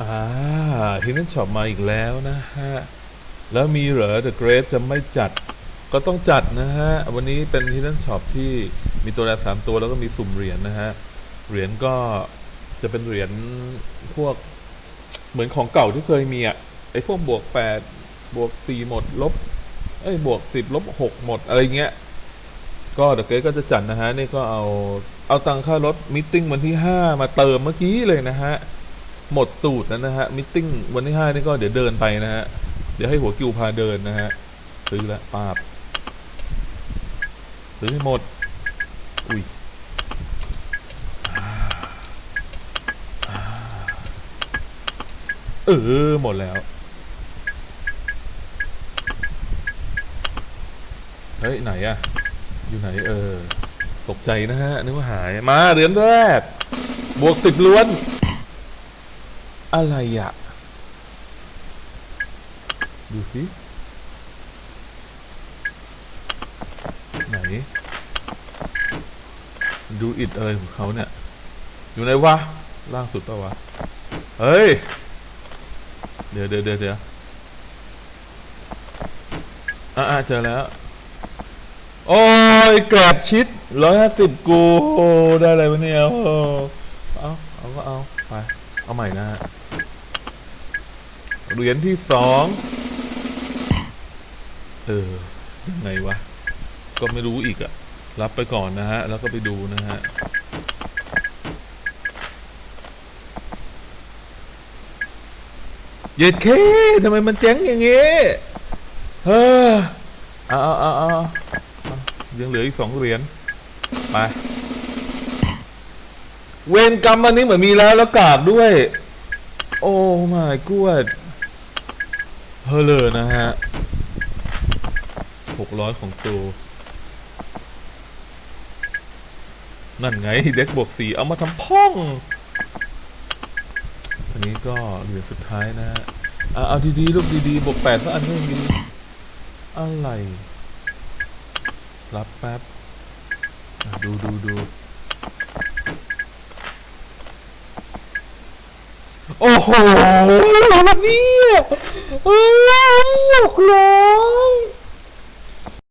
อ่าฮินนันช็อปมาอีกแล้วนะฮะ แล้วมีเหรอ The Great จะไม่จัดก็ต้องจัดนะฮะ วันนี้เป็นฮินนันช็อปที่มีตัวแรกสามตัวแล้วก็มีสุ่มเหรียญนะฮะ เหรียญก็จะเป็นเหรียญพวกเหมือนของเก่าที่เคยมีอะไอ้พวกบวกแปดบวกสี่หมดลบเอ้ยบวกสิบลบหกหมดอะไรเงี้ย ก็เดอะเกรก็จะจัดนะฮะ นี่ก็เอาเอาตังค่ารถมิทติ้งวันที่ห้ามาเติมเมื่อกี้เลยนะฮะ หมดตูดแล้วนะฮะมิทติ้งวันที่ห้านี่ก็เดี๋ยวเดินไปนะฮะเดี๋ยวให้หัวกิวพาเดินนะฮะซื้อละปาบซื้อให้หมดอุ้ยอ่าอ่าเออหมดแล้วเฮ้ยไหนอะอยู่ไหนเออตกใจนะฮะนึกว่าหายมาเหรียญแรกบวกสิบล้วน อะไรอะดูสิไหน ดูอิดอะไรของเขาเนี่ย อยู่ไหนวะ ล่างสุดปะวะ เฮ้ย เดี๋ยวเดี๋ยวเดี๋ยวเดี๋ยวอ่าเจอแล้ว โอ้ยแกรบชิดร้อยห้าสิบกูโอ้ได้อะไรวะเนี่ยโอ้เอาเอาก็เอา ไป เอาใหม่นะฮะเหรียญที่สองเออยังไงวะ ก็ไม่รู้อีกอะรับไปก่อนนะฮะ แล้วก็ไปดูนะฮะเย็ดเคทำไมมันเจ๊งอย่างงี้เฮ้อเอาเอาเอาเอาเอายังเหลืออีกสองเหรียญไป เวรกรรมอันนี้เหมือนมีแล้วแล้วกาบด้วย โอ้ my god เฮอเลยนะฮะหกร้อยของตูนั่นไง เด็กบวกสี่เอามาทำพ่องทีนี้ก็เหลือสุดท้ายนะฮะเอาดีๆ ลูกดีๆ บวกแปดสักอันก็ยังดีอะไร รับแป๊บ ดูดูดู โอ้โหเนี่ยเอ้ยหกร้อย